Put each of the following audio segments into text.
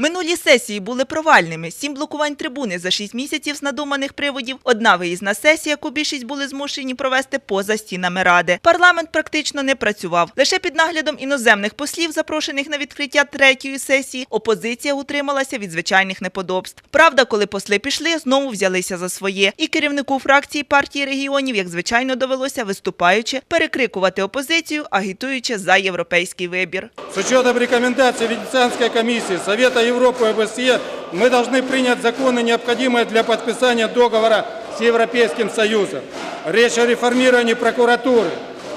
Минулі сесії були провальними. Сім блокувань трибуни за шість місяців з надуманих приводів. Одна виїзна сесія, яку більшість були змушені провести поза стінами ради. Парламент практично не працював. Лише під наглядом іноземних послів, запрошених на відкриття третьої сесії, опозиція утрималася від звичайних неподобств. Правда, коли посли пішли, знову взялися за своє. І керівнику фракції партії регіонів, як звичайно, довелося виступаючи, перекрикувати опозицію, агітуючи за європейський вибір. С учетом рекомендаций Венецианской комиссии, Совета Европы и ОБСЕ, мы должны принять законы, необходимые для подписания договора с Европейским Союзом. Речь о реформировании прокуратуры,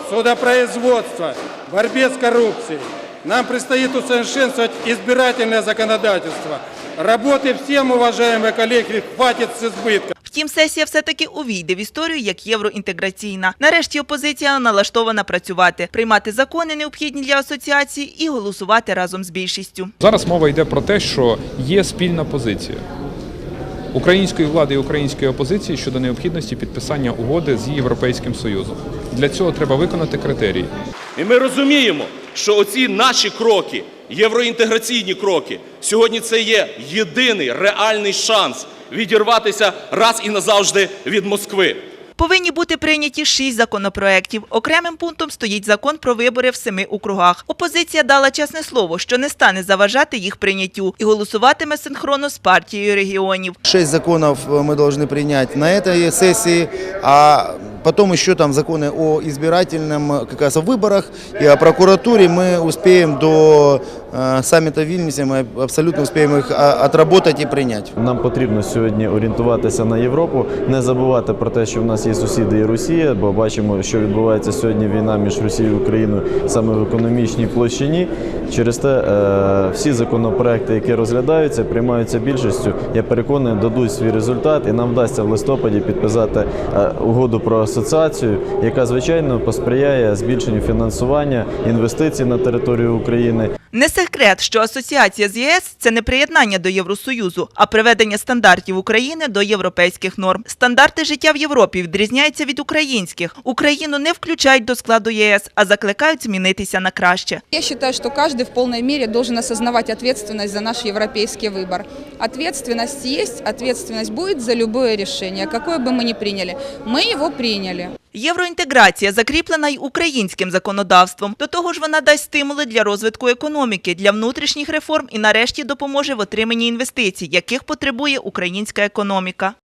судопроизводства, борьбе с коррупцией. Нам предстоит усовершенствовать избирательное законодательство. Работы всем, уважаемые коллеги, хватит с избытком. Втім, сесія все-таки увійде в історію як євроінтеграційна. Нарешті опозиція налаштована працювати, приймати закони, необхідні для асоціації, і голосувати разом з більшістю. Зараз мова йде про те, що є спільна позиція української влади і української опозиції щодо необхідності підписання угоди з Європейським Союзом. Для цього треба виконати критерії. І ми розуміємо, що оці наші кроки, євроінтеграційні кроки, сьогодні це є єдиний реальний шанс відірватися раз і назавжди від Москви. Повинні бути прийняті шість законопроєктів. Окремим пунктом стоїть закон про вибори в семи округах. Опозиція дала чесне слово, що не стане заважати їх прийняттю і голосуватиме синхронно з партією регіонів. Шесть законов э, мы должны принять на этой сессии, а потом еще там законы о избирательном э, как раз о выборах и о прокуратуре мы успеем до э, саммита в Вильнюсе, мы абсолютно успеем их а, отработать и принять. Нам потрібно сьогодні орієнтуватися на Європу, не забувати про те, що в нас є сусіди і Росія, бо бачимо, що відбувається сьогодні війна між Росією і Україною саме в економічній площині. Через те е, всі законопроекти, які розглядаються, приймаються більшістю. Я переконаний, дадуть свій результат, і нам вдасться в листопаді підписати е, угоду про асоціацію, яка звичайно посприяє збільшенню фінансування інвестицій на територію України. Не секрет, що асоціація з ЄС це не приєднання до Євросоюзу, а приведення стандартів України до європейських норм. Стандарти життя в Європі відрізняються від українських. Україну не включають до складу ЄС, а закликають змінитися на краще. Я считаю, что каждый в полной мере должен осознавать ответственность за наш европейский выбор. Ответственность есть, ответственность будет за любое решение, какое бы мы ни приняли. Мы его приняли. Євроінтеграція закріплена й українським законодавством. До того ж, вона дасть стимули для розвитку економіки, для внутрішніх реформ і нарешті допоможе в отриманні інвестицій, яких потребує українська економіка.